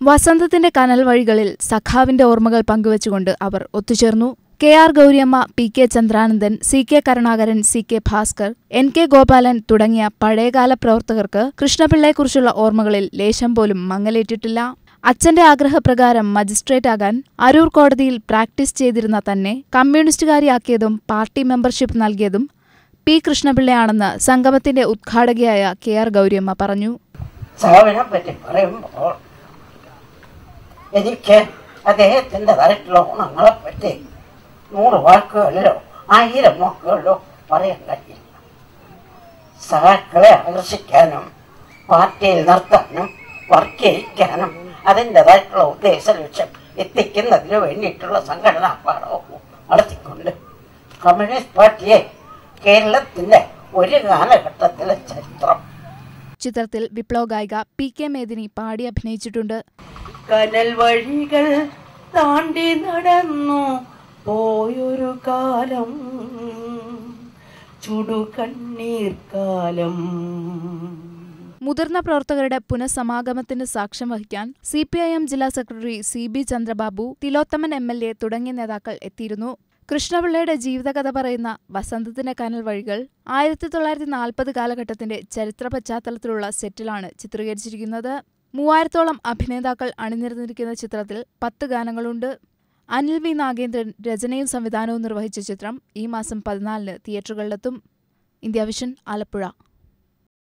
വസന്തത്തിന്റെ കനൽ വഴികളിൽ സഖാവിന്റെ ഓർമ്മകൾ പങ്കുവച്ചുകൊണ്ട് അവർ ഒത്തുചേർന്നു. K R Gouriamma P K Chandrananthan C K Karunakaran C K Bhaskar N K Gopalan തുടങ്ങിയ പഴയകാല പ്രവർത്തകർക്ക് കൃഷ്ണപിള്ളയെക്കുറിച്ചുള്ള ഓർമ്മകളിൽ ലേശം പോലും മങ്ങലേറ്റിട്ടില്ല. അച്ഛന്റെ ആഗ്രഹപ്രകാരം മജിസ്ട്രേറ്റ് ആകാൻ അരൂർ കോടതിയിൽ പ്രാക്ടീസ് ചെയ്തിരുന്ന തന്നെ കമ്മ്യൂണിസ്റ്റുകാരിയാക്കിയതും പാർട്ടി മെമ്പർഷിപ്പ് നൽകിയതും പി കൃഷ്ണപിള്ളയാണെന്ന് സംഗമത്തിന്റെ ഉദ്ഘാടകയായ കെ ആർ ഗൗരിയമ്മ പറഞ്ഞു. എനിക്ക് അദ്ദേഹത്തിന്റെതായിട്ടുള്ള ഗുണങ്ങളെ പറ്റി നൂറ് വാക്കുകളിലോ ആയിരം വാക്കുകളിലോ പറയാൻ കഴിയില്ല. സഹാക്കളെ ആകർഷിക്കാനും പാർട്ടിയിൽ നിർത്താനും വർക്ക് ചെയ്യിക്കാനും അതിന്റെതായിട്ടുള്ള ഉദ്ദേശ ലക്ഷ്യം എത്തിക്കുന്നതിന് വേണ്ടിയിട്ടുള്ള സംഘടനാ പാഠവും നടത്തിക്കൊണ്ട് കമ്മ്യൂണിസ്റ്റ് പാർട്ടിയെ കേരളത്തിന്റെ ഒരു കാലഘട്ടത്തിലെ ചരിത്രം ചിത്രത്തിൽ വിപ്ലവ ഗായിക പി കെ മേദിനി പാടി അഭിനയിച്ചിട്ടുണ്ട്. കനൽ വഴികൾ താണ്ടി നടന്നു പോയൊരു കാലം ചുടുകണ്ണീർ കാലം. മുതിർന്ന പ്രവർത്തകരുടെ പുനഃസമാഗമത്തിന് സാക്ഷ്യം വഹിക്കാൻ സി പി ഐ എം ജില്ലാ secretary C B Chandrababu Thilothaman M L A തുടങ്ങിയ നേതാക്കൾ എത്തിയിരുന്നു. കൃഷ്ണപിള്ളയുടെ ജീവിതകഥ പറയുന്ന വസന്തത്തിന്റെ കനൽ വഴികൾ ആയിരത്തി തൊള്ളായിരത്തി നാൽപ്പത് കാലഘട്ടത്തിന്റെ ചരിത്ര പശ്ചാത്തലത്തിലുള്ള സെറ്റിലാണ് ചിത്രീകരിച്ചിരിക്കുന്നത്. മൂവായിരത്തോളം അഭിനേതാക്കൾ അണിനിരന്നിരിക്കുന്ന ചിത്രത്തിൽ പത്ത് ഗാനങ്ങളുണ്ട്. അനിൽ വി. നാഗേന്ദ്രൻ രചനയും സംവിധാനവും നിർവഹിച്ച ചിത്രം ഈ മാസം പതിനാലിന് തിയേറ്ററുകളിലെത്തും. India vision Alappuzha.